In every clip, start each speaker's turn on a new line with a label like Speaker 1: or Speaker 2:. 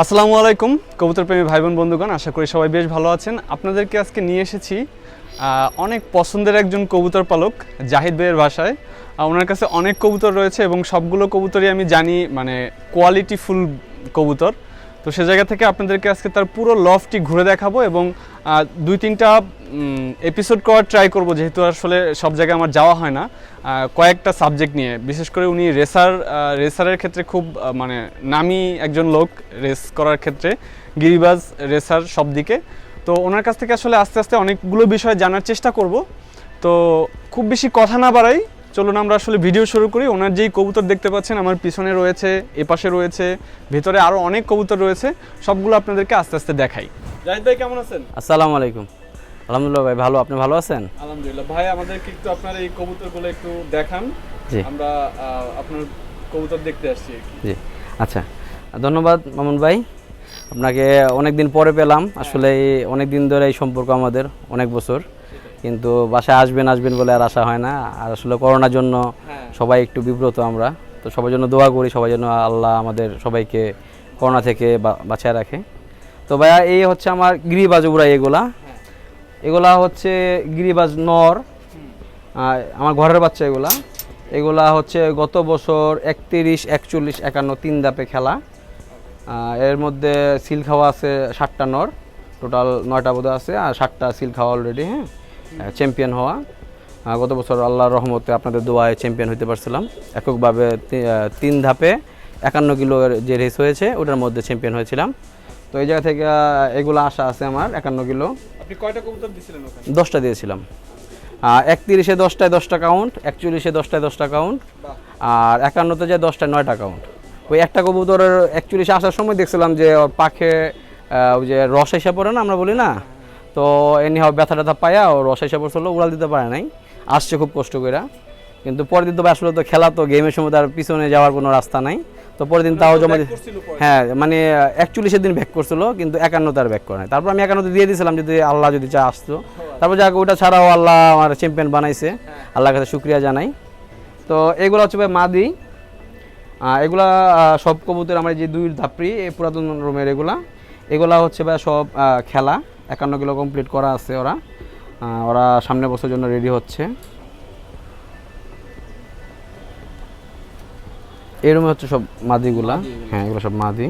Speaker 1: আসসালামু আলাইকুম কবুতর প্রেমী ভাই বোন বন্ধুগণ, আশা করি সবাই বেশ ভালো আছেন। আপনাদেরকে আজকে নিয়ে এসেছি অনেক পছন্দের একজন কবুতর পালক, জাহিদ ভাইয়ের ভাষায় ওনার কাছে অনেক কবুতর রয়েছে এবং সবগুলো কবুতরই আমি জানি মানে কোয়ালিটি ফুল কবুতর। তো সে জায়গা থেকে আপনাদেরকে আজকে তার পুরো লফটি ঘুরে দেখাবো এবং দুই তিনটা এপিসোড করার ট্রাই করব, যেহেতু আসলে সব জায়গায় আমার যাওয়া হয় না কয়েকটা সাবজেক্ট নিয়ে। বিশেষ করে উনি রেসার রেসারের ক্ষেত্রে খুব মানে নামি একজন লোক রেস করার ক্ষেত্রে, গিরিবাজ রেসার সব দিকে। তো ওনার কাছ থেকে আসলে আস্তে আস্তে অনেকগুলো বিষয় জানার চেষ্টা করব। তো খুব বেশি কথা না বাড়াই, চলুন আমরা আসলে ভিডিও শুরু করি। ওনার যেই কবুতর দেখতে পাচ্ছেন, আমার পিছনে রয়েছে, এপাশে রয়েছে, ভেতরে আরও অনেক কবুতর রয়েছে, সবগুলো আপনাদেরকে আস্তে আস্তে দেখাই। জাহিদ ভাই, কেমন আছেন?
Speaker 2: আসসালামু আলাইকুম। আলহামদুলিল্লাহ ভাই ভালো। আপনি ভালো আছেন?
Speaker 1: আলহামদুলিল্লাহ। ভাই আমাদেরকে একটু আপনার এই কবুতরগুলো একটু দেখান।
Speaker 2: জি।
Speaker 1: আমরা আপনার কবুতর দেখতে আসছি
Speaker 2: জি। আচ্ছা ধন্যবাদ মামুন ভাই। আপনাকে অনেক দিন পরে পেলাম। আসলে অনেক দিন ধরে এই সম্পর্ক আমাদের অনেক বছর। কিন্তু বাসায় আসবেন আসবেন বলে আর আশা হয় না। আর আসলে করোনার জন্য
Speaker 1: হ্যাঁ।
Speaker 2: সবাই একটু বিব্রত আমরা। তো সবার জন্য দোয়া করি সবার জন্য আল্লাহ আমাদের সবাইকে করোনা থেকে বা- বাঁচায় রাখে। তো ভাইয়া এই হচ্ছে আমার গিরিবাজ উড়াই এগুলা। এগুলা হচ্ছে গিরিবাজ নর আমার ঘরের বাচ্চা এগুলা। এগুলা হচ্ছে গত বছর একত্রিশ একচল্লিশ একান্ন তিন ধাপে খেলা। এর মধ্যে সিল খাওয়া আছে ষাটটা নর টোটাল নয়টা বোধ আছে আর ষাটটা সিল খাওয়া অলরেডি হ্যাঁ চ্যাম্পিয়ন হওয়া। গত বছর আল্লাহর রহমতে আপনাদের দোয়ায় চ্যাম্পিয়ন হতে পারছিলাম। এককভাবে তিন ধাপে একান্ন কিলো যে রেস হয়েছে ওটার মধ্যে চ্যাম্পিয়ন হয়েছিলাম। তো এই জায়গা থেকে এগুলো আশা আছে আমার একান্ন কিলো।
Speaker 1: আপনি কয়টা কবুতর দিছিলেন ওখানে?
Speaker 2: দশটা দিয়েছিলাম। একত্রিশে দশটায় দশটা কাউন্ট একচল্লিশে দশটায় দশটা কাউন্ট আর একান্নতে যায় দশটায় নয়টা কাউন্ট ওই একটা কবুতরের একচল্লিশে আসার সময় দেখছিলাম যে ওর পাখে ওই যে রস এসে পড়ে না আমরা বলি না? তো এমনি হবে ব্যথা ট্যাথা পায়া ও রস এসে পড়ছিল উড়াল দিতে পারে নাই। আসছে খুব কষ্ট করে কিন্তু পরের দিন তো আসলে তো খেলা তো গেমের সময় তার পিছনে যাওয়ার কোনো রাস্তা নাই। তো পরের দিন তাও জমা হ্যাঁ মানে একচল্লিশের দিন ব্যাক করছিল কিন্তু একান্ন তার ব্যাক করে নাই। তারপর আমি একান্নতে দিয়ে দিয়েছিলাম যদি আল্লাহ যদি চা আসতো। তারপর যাক ওটা ছাড়াও আল্লাহ আমার চ্যাম্পিয়ন বানাইছে। আল্লাহর কাছে শুক্রিয়া জানাই। তো এগুলো হচ্ছে ভাই মাদি। এগুলা সব কবুতর আমার যে দুই ধাপড়ি এই পুরাতন রুমের এগুলা। এগুলা হচ্ছে ভাই সব খেলা। একান্ন কিলো কমপ্লিট করা আছে ওরা। ওরা সামনে বছর জন্য রেডি হচ্ছে। এই রুমে হচ্ছে সব মাদিগুলা। হ্যাঁ এগুলো সব মাদি।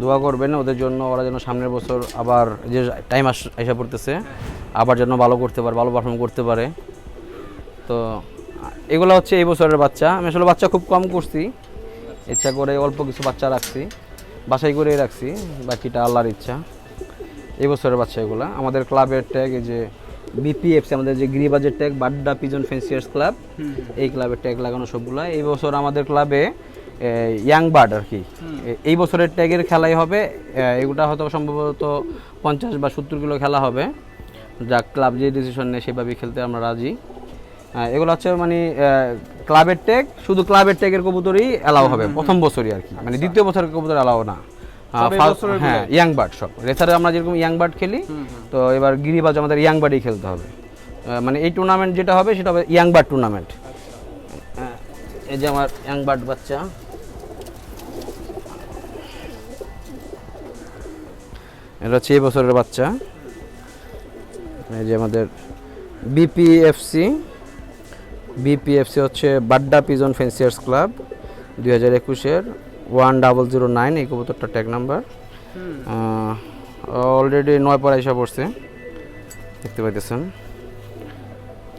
Speaker 2: দোয়া করবেন ওদের জন্য ওরা যেন সামনের বছর আবার যে টাইম আস এসে পড়তেছে আবার যেন ভালো করতে পারে ভালো পারফর্ম করতে পারে। তো এগুলো হচ্ছে এই বছরের বাচ্চা। আমি আসলে বাচ্চা খুব কম করছি। ইচ্ছা করে অল্প কিছু বাচ্চা রাখছি। বাসাই করেই রাখছি। বাকিটা আল্লাহর ইচ্ছা। এই বছরের বাচ্চা এগুলো। আমাদের ক্লাবের ট্যাগ এই যে বিপিএফসি আমাদের যে গিরিবাজের tag Badda pigeon fanciers club এই ক্লাবের ট্যাগ লাগানো সবগুলা। এই বছর আমাদের ক্লাবে ইয়াং বার্ড আর কি। এই বছরের ট্যাগের খেলাই হবে এগুলা হয়তো সম্ভবত পঞ্চাশ বা সত্তর কিলো খেলা হবে। যা ক্লাব যে ডিসিশন নেয় সেভাবেই খেলতে আমরা রাজি। এগুলো হচ্ছে মানে ক্লাবের ট্যাগ শুধু ক্লাবের ট্যাগের কবুতরই অ্যালাউ হবে প্রথম বছরই আর কি। মানে দ্বিতীয় বছরের কবুতর অ্যালাউ না। হ্যাঁ ইয়াং বার্ড সব। রেসারে আমরা যেরকম ইয়াং বার্ড খেলি তো এবার গিরিবাজ আমাদের ইয়াং বার্ডই খেলতে হবে। মানে এই টুর্নামেন্ট যেটা হবে সেটা হবে ইয়াং বার্ড টুর্নামেন্ট এই যে আমার ইয়াং বার্ড বাচ্চা। এটা হচ্ছে এই বছরের বাচ্চা। এই যে আমাদের বিপিএফসি বিপিএফসি হচ্ছে বাড্ডা পিজন ফেন্সিয়ার্স ক্লাব দুই হাজার একুশের। ওয়ান ডাবল জিরো নাইন এই কবুতরটা ট্যাগ নাম্বার অলরেডি নয় পর এসে পড়ছে। দেখতে পাইতেছেন।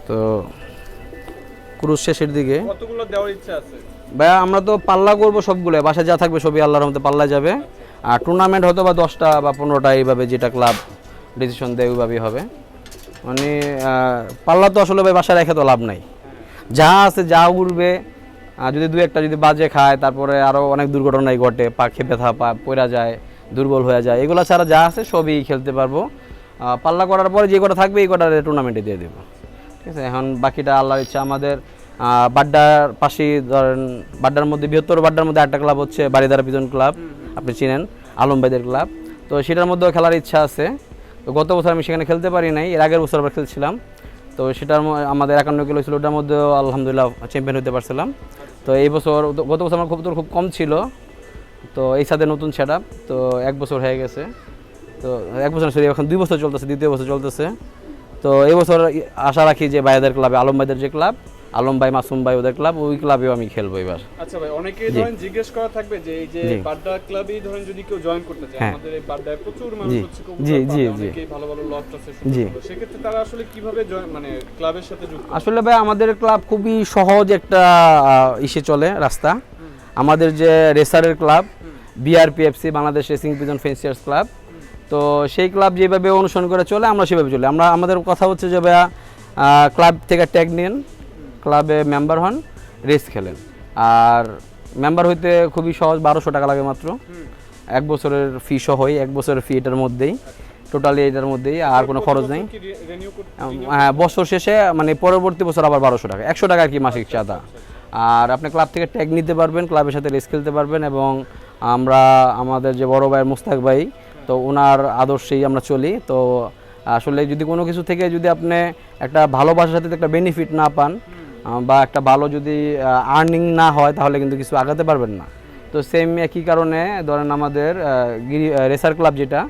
Speaker 2: তো ক্রুজ শেষের দিকে। ভাইয়া আমরা তো পাল্লা করব সবগুলো। বাসায় যা থাকবে সবই আল্লাহর মধ্যে পাল্লা যাবে। আর টুর্নামেন্ট হয়তো বা দশটা বা পনেরোটা এইভাবে যেটা ক্লাব ডিসিশন দেয় ওইভাবেই হবে। মানে পাল্লা তো আসলে ভাই বাসায় রেখে তো লাভ নাই। যা আছে যা উড়বে আহ, যদি দু একটা যদি বাজে খায় তারপরে আরও অনেক দুর্ঘটনাই ঘটে পা খেপে থা পা পড়া যায় দুর্বল হয়ে যায় এগুলো ছাড়া যা আছে সবই খেলতে পারব। পাল্লা করার পরে যে কটা থাকবে এই কটা টুর্নামেন্টে দিয়ে দেবো। ঠিক আছে এখন বাকিটা আল্লাহর ইচ্ছা আমাদের বাড্ডার পাশে ধরেন বাড্ডার মধ্যে বৃহত্তর বাড্ডার মধ্যে একটা ক্লাব হচ্ছে বাড়িদারা পিজন ক্লাব আপনি চিনেন আলম ভাইদের ক্লাব তো সেটার মধ্যেও খেলার ইচ্ছা আছে। তো গত বছর আমি সেখানে খেলতে পারি নাই এর আগের বছর আবার খেলছিলাম। তো সেটার আমাদের একান্ন কিলো ছিল, ওটার মধ্যেও আলহামদুলিল্লাহ চ্যাম্পিয়ন হতে পারছিলাম। তো এই বছর গত বছর আমার খুব তোর খুব কম ছিল। তো এই সাথে নতুন সেট তো এক বছর হয়ে গেছে। তো এক বছর সরি, এখন দুই বছর চলতেছে, দ্বিতীয় বছর চলতেছে। তো এই বছর আশা রাখি যে বাইদের ক্লাবে আলম ভাইদের যে ক্লাব আলম ভাই মাসুম ভাই ওদের ক্লাব ওই ক্লাবেও আমি খেলব এবার।
Speaker 1: আচ্ছা ভাই অনেকেই ধরেন জিজ্ঞেস করা থাকবে যে এই যে বাড্ডা ক্লাবেই ধরেন যদি কেউ জয়েন করতে চায়
Speaker 2: হ্যাঁ।
Speaker 1: আমাদের এই বাড্ডায় প্রচুর মানুষ হচ্ছে
Speaker 2: জি, জি, জি।
Speaker 1: ভালো ভালো লফট আছে
Speaker 2: জি।
Speaker 1: সেক্ষেত্রে তারা আসলে কীভাবে মানে ক্লাবের সাথে যুক্ত?
Speaker 2: আসলে ভাই আমাদের ক্লাব খুবই সহজ একটা ইসে চলে রাস্তা। আমাদের যে রেসারের club BRPFC Bangladesh racing pigeon fanciers club তো সেই ক্লাব যেভাবে অনুসরণ করে চলে আমরা সেভাবে চলি। আমরা আমাদের কথা হচ্ছে যে ভাইয়া ক্লাব থেকে ট্যাগ নিন। ক্লাবে মেম্বার হন রেস খেলেন। আর মেম্বার হইতে খুবই সহজ বারোশো টাকা লাগে মাত্র। এক বছরের ফি সহই এক বছরের ফি এটার মধ্যেই। টোটালি এটার মধ্যেই আর কোনো খরচ নেই। হ্যাঁ বছর শেষে মানে পরবর্তী বছর আবার বারোশো টাকা একশো টাকা আর কি মাসিক চাঁদা। আর আপনি ক্লাব থেকে ট্যাগ নিতে পারবেন ক্লাবের সাথে রেস খেলতে পারবেন এবং আমরা আমাদের যে বড় ভাই মুস্তাক ভাই তো ওনার আদর্শেই আমরা চলি। তো আসলে যদি কোনো কিছু থেকে যদি আপনি একটা ভালোবাসার সাথে একটা বেনিফিট না পান বা একটা ভালো যদি আর্নিং না হয় তাহলে কিন্তু কিছু আগাতে পারবেন না। তো সেম একই কারণে ধরেন আমাদের গিরি রেসার ক্লাব যেটা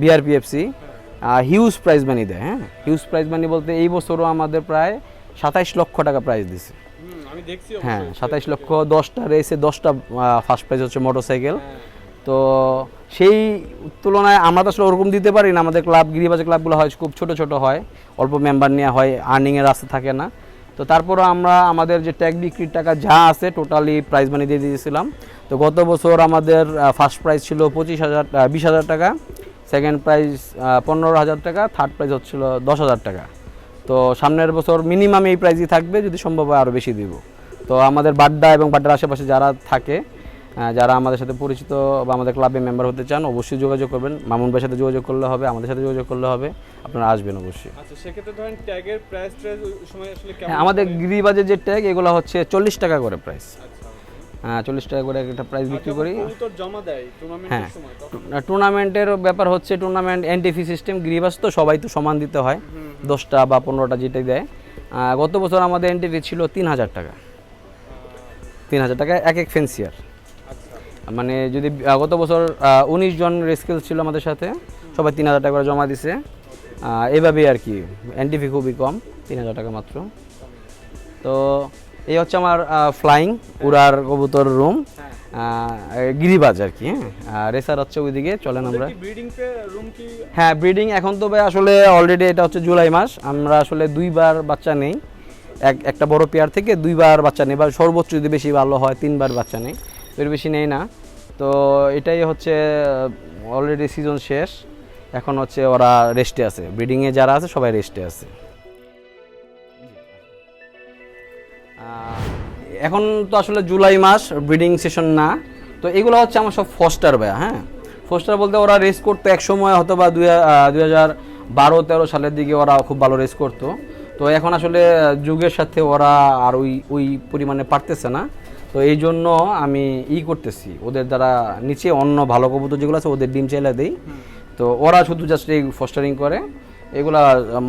Speaker 2: বিআরপিএফসি হিউজ প্রাইজ মানি দেয় হ্যাঁ? হিউজ প্রাইজ মানি বলতে এই বছরও আমাদের প্রায় সাতাইশ লক্ষ টাকা প্রাইজ দিছে। হ্যাঁ সাতাইশ লক্ষ দশটা রেসে দশটা ফার্স্ট প্রাইজ হচ্ছে মোটরসাইকেল। তো সেই তুলনায় আমরা তো আসলে ওরকম দিতে পারি না। আমাদের ক্লাব গিরিবাজের ক্লাবগুলো হয় খুব ছোট ছোট হয় অল্প মেম্বার নেওয়া হয় আর্নিংয়ের রাস্তা থাকে না। তো তারপরও আমরা আমাদের যে ট্যাগ বিক্রির টাকা যা আছে টোটালি প্রাইজ মানি দিয়ে দিয়েছিলাম। তো গত বছর আমাদের ফার্স্ট প্রাইজ ছিল পঁচিশ হাজার বিশ হাজার টাকা সেকেন্ড প্রাইজ পনেরো হাজার টাকা থার্ড প্রাইজ হচ্ছিল দশ হাজার টাকা। তো সামনের বছর মিনিমাম এই প্রাইজই থাকবে, যদি সম্ভব হয় আরও বেশি দিব। তো আমাদের বাড্ডা এবং বাড্ডার আশেপাশে যারা থাকে যারা আমাদের সাথে পরিচিত বা আমাদের ক্লাবে মেম্বার হতে চান অবশ্যই যোগাযোগ করবেন। মামুন ভাইয়ের সাথে যোগাযোগ করলে হবে আমাদের সাথে যোগাযোগ করলে হবে। আপনারা আসবেন অবশ্যই।
Speaker 1: আচ্ছা সেক্ষেত্রে ধরেন ট্যাগের প্রাইস ট্রাইস সময় আসলে কেমন
Speaker 2: হ্যাঁ আমাদের? গিরিবাজের যে ট্যাগ এগুলো হচ্ছে চল্লিশ টাকা করে প্রাইস
Speaker 1: আচ্ছা
Speaker 2: হ্যাঁ চল্লিশ টাকা করে একটা প্রাইস বিক্রি করি। হ্যাঁ। টুর্নামেন্টের ব্যাপার হচ্ছে টুর্নামেন্ট এনটিভি সিস্টেম গ্রিবাস তো সবাই তো সমান দিতে হয়। দশটা বা পনেরোটা যেটাই দেয়। গত বছর আমাদের এনটিভি ছিল তিন হাজার টাকা। তিন হাজার টাকা এক এক ফেন্সিয়ার
Speaker 1: আচ্ছা
Speaker 2: মানে যদি গত বছর উনিশ জন রেস্কেল ছিল আমাদের সাথে সবাই তিন হাজার টাকা করে জমা দিছে। আহ, এভাবেই আর কি এনটিভি খুবই কম তিন হাজার টাকা মাত্র। তো এই হচ্ছে আমার ফ্লাইং উড়ার কবুতর রুম গিরিবাজ আর কি হ্যাঁ। রেসার হচ্ছে ওইদিকে চলেন আমরা। হ্যাঁ ব্রিডিং এখন তো ভাই আসলে অলরেডি এটা হচ্ছে জুলাই মাস আমরা আসলে দুইবার বাচ্চা নেই। এক একটা বড় পেয়ার থেকে দুইবার বাচ্চা নেই বা সর্বোচ্চ যদি বেশি ভালো হয় তিনবার বাচ্চা নেই। এর বেশি নেই না। তো এটাই হচ্ছে অলরেডি সিজন শেষ। এখন হচ্ছে ওরা রেস্টে আছে। ব্রিডিংয়ে যারা আছে, সবাই রেস্টে আছে। এখন তো আসলে জুলাই মাস ব্রিডিং সেশন না। তো এগুলো হচ্ছে আমার সব ফস্টার ভাইয়া হ্যাঁ? ফস্টার বলতে ওরা রেস করতো এক সময়, হয়তো বা দুই হাজার বারো, তেরো সালের দিকে ওরা খুব ভালো রেস করতো। তো এখন আসলে যুগের সাথে ওরা আর ওই ওই পরিমাণে পারতেছে না। তো এই জন্য আমি ই করতেছি। ওদের দ্বারা নিচে অন্য ভালো কবুতর যেগুলো আছে, ওদের ডিম চাইলে দিই। তো ওরা শুধু জাস্ট এই ফস্টারিং করে। এগুলা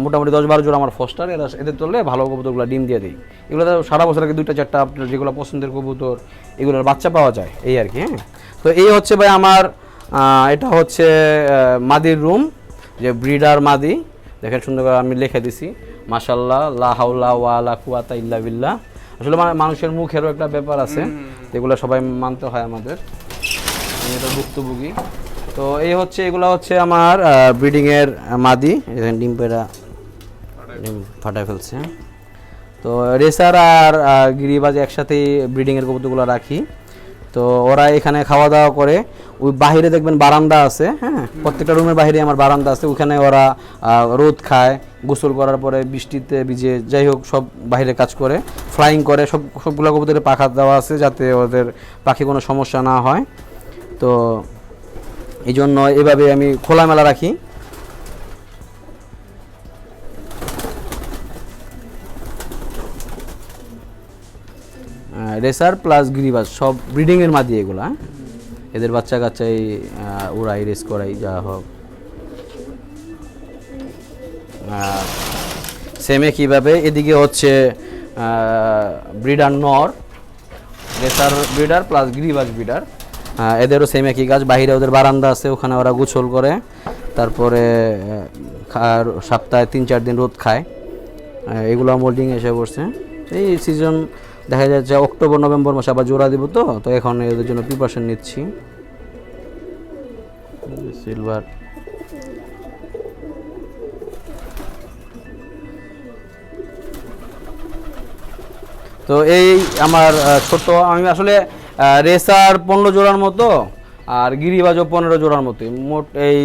Speaker 2: মোটামুটি দশ বারো জোড়া আমার ফস্টার এরা এদের চললে ভালো কবুতরগুলো ডিম দিয়ে দিই। এগুলো তো সারা বছর আগে দুইটা, চারটা আপনার যেগুলো পছন্দের কবুতর, এগুলোর বাচ্চা পাওয়া যায়, এই আর কি হ্যাঁ। তো এই হচ্ছে ভাই আমার এটা হচ্ছে মাদির রুম, যে ব্রিডার মাদি। দেখেন সুন্দর করে আমি লিখে দিছি। মাশাল্লাহ লা হাওলা ওয়ালা কুয়াতা ইল্লা বিল্লাহ। আসলে মানে মানুষের মুখেরও একটা ব্যাপার আছে এগুলো সবাই মানতে হয় আমাদের। আমি এটা ভুক্তভোগী। তো এই হচ্ছে এগুলো হচ্ছে আমার ব্রিডিংয়ের মাদি। এখানে ডিম পেড়া ডিম ফাটায় ফেলছে। তো রেসার আর গিরিবাজ একসাথেই ব্রিডিংয়ের কবুতরগুলো রাখি। তো ওরা এখানে খাওয়া দাওয়া করে। ওই বাহিরে দেখবেন বারান্দা আছে হ্যাঁ? প্রত্যেকটা রুমের বাইরে আমার বারান্দা আছে। ওখানে ওরা রোদ খায়। গোসল করার পরে বৃষ্টিতে ভিজে, যাই হোক, সব বাইরে কাজ করে ফ্লাইং করে, সব, সবগুলো কবুতরের পাখা দেওয়া আছে যাতে ওদের পাখি কোনো সমস্যা না হয়। তো এই জন্য এভাবে আমি খোলামেলা রাখি। রেসার প্লাস গিরিবাজ, সব ব্রিডিংয়ের মাদি এগুলা? এদের বাচ্চা কাচ্চাই উড়াই রেস করাই, যা হোক। সেম একইভাবে এদিকে হচ্ছে ব্রিডার নর, রেসার ব্রিডার প্লাস গ্রিবাস ব্রিডার এদেরও সেম একই গাছ বাইরে ওদের বারান্দা আছে, ওখানে ওরা গোছল করে, তারপরে সপ্তাহে তিন চার দিন রোদ খায়। এগুলো মোল্ডিং এসে পড়ছে। এই সিজন দেখা যাচ্ছে অক্টোবর নভেম্বর মাসে আবার জোড়া দিব তো তো এখন এদের জন্য প্রিপারেশন নিচ্ছি। সিলভার তো এই আমার ছোট আমি আসলে রেসার পনেরো জোড়ার মতো আর গিরিবাজও পনেরো জোড়ার মতো মোট এই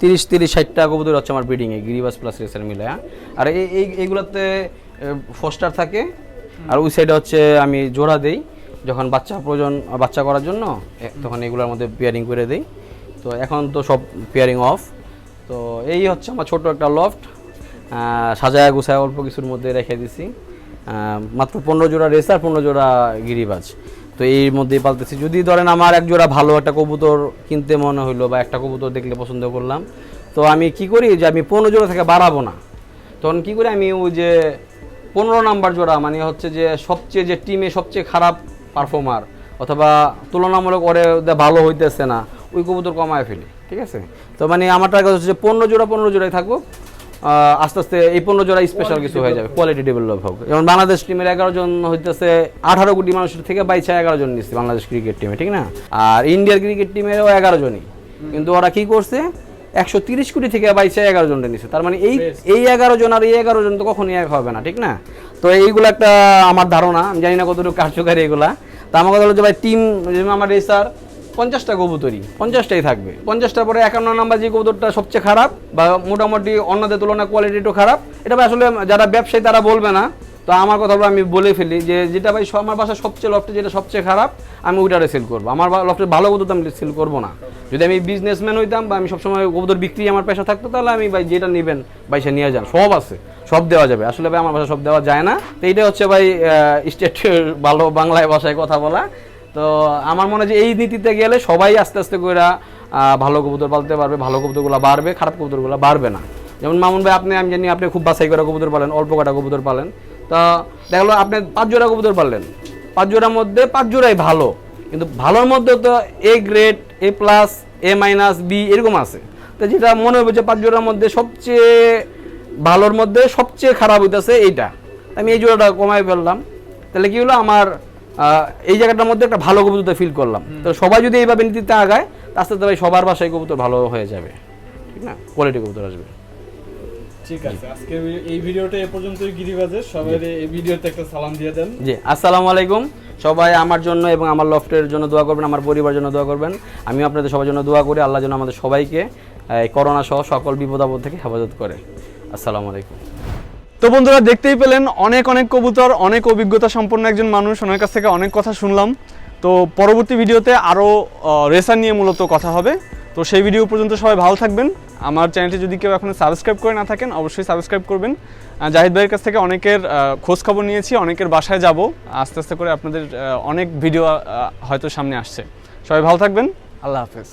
Speaker 2: তিরিশ তিরিশ ষাটটা কবুতর হচ্ছে আমার ব্রিডিংয়ে গিরিবাজ প্লাস রেসার মিলে হ্যাঁ। আর এই এই, এইগুলোতে ফোস্টার থাকে। আর ওই সাইডে হচ্ছে আমি জোড়া দেই, যখন বাচ্চা প্রয়োজন বাচ্চা করার জন্য তখন এগুলোর মধ্যে পেয়ারিং করে দেই। তো এখন তো সব পেয়ারিং অফ তো এই হচ্ছে আমার ছোট একটা লফট সাজায় গুছায় অল্প কিছুর মধ্যে রেখে দিছি। মাত্র পনেরো জোড়া রেসার পনেরো জোড়া গিরিবাজ। তো এর মধ্যেই পালতেছি। যদি ধরেন আমার এক জোড়া ভালো একটা কবুতর কিনতে মনে হইল বা একটা কবুতর দেখলে পছন্দ করলাম তো আমি কি করি যে আমি পনেরো জোড়া থেকে বাড়াবো না। তখন কি করি আমি ওই যে পনেরো নাম্বার জোড়া মানে হচ্ছে যে সবচেয়ে যে টিমে সবচেয়ে খারাপ পারফর্মার অথবা তুলনামূলক ওরে ভালো হইতেছে না ওই কবুতর কমায় ফেলি ঠিক আছে? তো মানে আমার টার্গেট হচ্ছে যে পনেরো জোড়া পনেরো জোড়াই আহ, আস্তে আস্তে এই পনেরো জোড়া স্পেশাল কিছু হয়ে যাবে। কোয়ালিটি ডেভেলপ হোক। যেমন বাংলাদেশ টিমের এগারো জন হইতেছে আঠারো কোটি মানুষের থেকে বাইশে এগারো জন নিচ্ছে বাংলাদেশ ক্রিকেট টিমে ঠিক না? আর ইন্ডিয়ার ক্রিকেট টিমেরও এগারো জনই। কিন্তু ওরা কি করছে? একশো তিরিশ কোটি থেকে বাইশে এগারো জনটা নিচ্ছে। তার মানে এই এই এগারো জন আর এই এগারো জন তো কখনই এক হবে না ঠিক না? তো এইগুলো একটা আমার ধারণা আমি জানি না কতটুকু কার্যকারী এগুলা। তা আমার কথা হলো যে ভাই টিম যেমন আমার রেসার পঞ্চাশটা কবুতরই, পঞ্চাশটাই থাকবে। পঞ্চাশটার পরে একান্ন নাম্বার যে কবুতরটা সবচেয়ে খারাপ বা মোটামুটি অন্যদের তুলনায় কোয়ালিটি একটু খারাপ, এটা ভাই আসলে যারা ব্যবসায়ী তারা বলবে না। তো আমার কথা আমি বলে ফেলি যে, যেটা ভাই আমার বাসায় সবচেয়ে লফটে যেটা সবচেয়ে খারাপ, আমি ওইটারে সেল করব। আমার লফটে ভালো কবুতর আমি সেল করব না। যদি আমি বিজনেসম্যান হইতাম বা আমি সবসময় কবুতর বিক্রি আমার পেশা থাকতো, তাহলে আমি ভাই যেটা নেবেন ভাই সে নিয়ে যান। সব আছে, সব দেওয়া যাবে। আসলে ভাই আমার বাসায় সব দেওয়া যায় না। তো এইটা হচ্ছে ভাই স্টেট ভালো বাংলায় ভাষায় কথা বলা। তো আমার মনে হয় যে এই নীতিতে গেলে সবাই আস্তে আস্তে করে ভালো কবুতর পালতে পারবে, ভালো কবুতরগুলো বাড়বে, খারাপ কবুতরগুলো বাড়বে না। যেমন মামুন ভাই, আপনি, আমি জানি আপনি খুব বাছাই করে কবুতর পালেন, অল্প কাটা কবুতর পালেন। তো দেখল আপনি পাঁচ জোড়া কবুতর পারলেন পাঁচ জোড়ার মধ্যে পাঁচ জোড়াই ভালো, কিন্তু ভালোর মধ্যে তো A grade A plus A minus B এরকম আছে। তো যেটা মনে হবে যে পাঁচ জোড়ার মধ্যে সবচেয়ে ভালোর মধ্যে সবচেয়ে খারাপ হইতেছে এইটা। আমি এই জোড়াটা কমাই ফেললাম। তাহলে কি হলো? আমার এই জায়গাটার মধ্যে একটা ভালো কবুতর ফিল করলাম। তো সবাই যদি এইভাবে নীতিতে আগায় আস্তে আস্তে ভাই সবার বাসায় কবুতর ভালো হয়ে যাবে। ঠিক না? কোয়ালিটি কবুতর আসবে।
Speaker 1: ঠিক আছে আজকে এই ভিডিওটা এ পর্যন্তই গিরিবাজের। সবাই এই ভিডিওতে একটা সালাম দিয়ে দেন।
Speaker 2: জি আসসালামু আলাইকুম। সবাই আমার জন্য এবং আমার লফটের জন্য দোয়া করবেন আমার পরিবারের জন্য দোয়া করবেন। আমি আপনাদের সবার জন্য দোয়া করি আল্লাহ যেন আমাদের সবাইকে এই করোনা সহ সকল বিপদ আপদ থেকে হেফাজত করে। আসসালামু আলাইকুম।
Speaker 1: তো বন্ধুরা, দেখতেই পেলেন অনেক অনেক কবুতর, অনেক অভিজ্ঞতা সম্পন্ন একজন মানুষ। ওনার কাছ থেকে অনেক কথা শুনলাম। তো পরবর্তী ভিডিওতে আরও রেসার নিয়ে মূলত কথা হবে। তো সেই ভিডিও পর্যন্ত সবাই ভালো থাকবেন। আমার চ্যানেলটি যদি কেউ এখনও সাবস্ক্রাইব করে না থাকেন, অবশ্যই সাবস্ক্রাইব করবেন। জাহিদ ভাইয়ের কাছ থেকে অনেকের খোঁজ খবর নিয়েছি, অনেকের বাসায় যাব। আস্তে আস্তে করে আপনাদের অনেক ভিডিও হয়তো সামনে আসছে। সবাই ভালো থাকবেন। আল্লাহ হাফেজ।